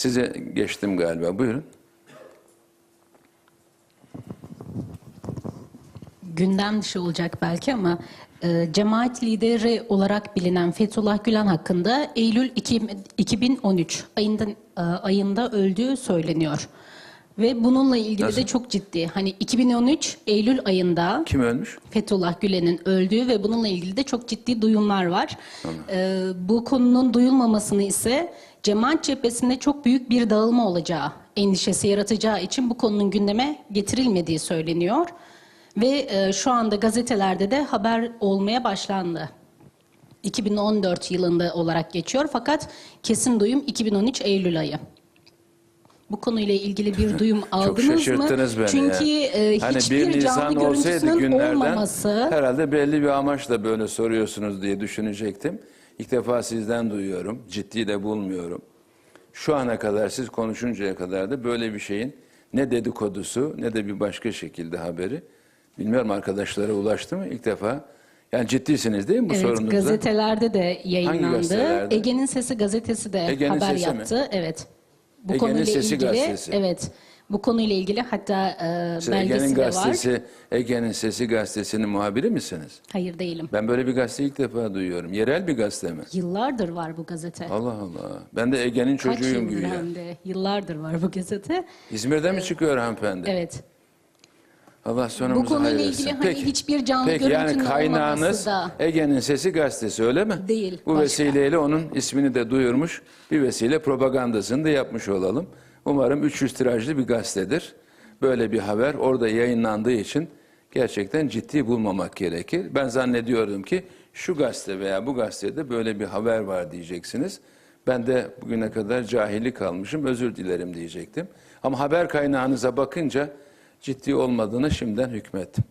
Size geçtim galiba. Buyurun. gündem dışı olacak belki ama e, cemaat lideri olarak bilinen Fethullah Gülen hakkında Eylül iki- 2013 ayında e, ayında öldüğü söyleniyor. Ve bununla ilgili Nasıl? de çok ciddi. Hani 2013 Eylül ayında Kim ölmüş? Fethullah Gülen'in öldüğü ve bununla ilgili de çok ciddi duyumlar var. Ee, bu konunun duyulmamasını ise cemaat cephesinde çok büyük bir dağılma olacağı endişesi yaratacağı için bu konunun gündeme getirilmediği söyleniyor. Ve e, şu anda gazetelerde de haber olmaya başlandı. 2014 yılında olarak geçiyor fakat kesin duyum 2013 Eylül ayı. Bu konuyla ilgili bir duyum aldınız mı? şaşırttınız beni Çünkü ya. e, Hani hiçbir bir Nisan canlı olsaydı günlerden olmaması herhalde belli bir amaçla böyle soruyorsunuz diye düşünecektim. İlk defa sizden duyuyorum. Ciddi de bulmuyorum. Şu ana kadar siz konuşuncaya kadar da böyle bir şeyin ne dedikodusu ne de bir başka şekilde haberi. Bilmiyorum arkadaşlara ulaştı mı ilk defa. Yani ciddisiniz değil mi bu Evet, sorunuzda? gazetelerde de yayınlandı. Ege'nin Sesi gazetesi de Ege'nin haber Sesi mi? yaptı. Evet. Bu Ege'nin konuyla Sesi ilgili gazetesi. evet. Bu konuyla ilgili hatta e, Siz belgesi Ege'nin de var. gazetesi, Ege'nin Sesi gazetesinin muhabiri misiniz? Hayır değilim. Ben böyle bir gazete ilk defa duyuyorum. Yerel bir gazete mi? Yıllardır var bu gazete. Allah Allah. Ben de Ege'nin Kaç çocuğuyum yıldır güya. hem de. Yıllardır var bu gazete. İzmir'de mi çıkıyor hanımefendi? Evet. Allah sonumuzu Bu konuyla hayır ilgili etsin. hani hiçbir canlı Peki yani görüntünün kaynağınız olmaması da- Ege'nin Sesi gazetesi öyle mi? Değil, Bu başka. vesileyle onun ismini de duyurmuş. Bir vesile propagandasını da yapmış olalım. Umarım 300 tirajlı bir gazetedir. Böyle bir haber orada yayınlandığı için gerçekten ciddi bulmamak gerekir. Ben zannediyordum ki şu gazete veya bu gazetede böyle bir haber var diyeceksiniz. Ben de bugüne kadar cahillik kalmışım, özür dilerim diyecektim. Ama haber kaynağınıza bakınca ciddi olmadığına şimdiden hükmettim.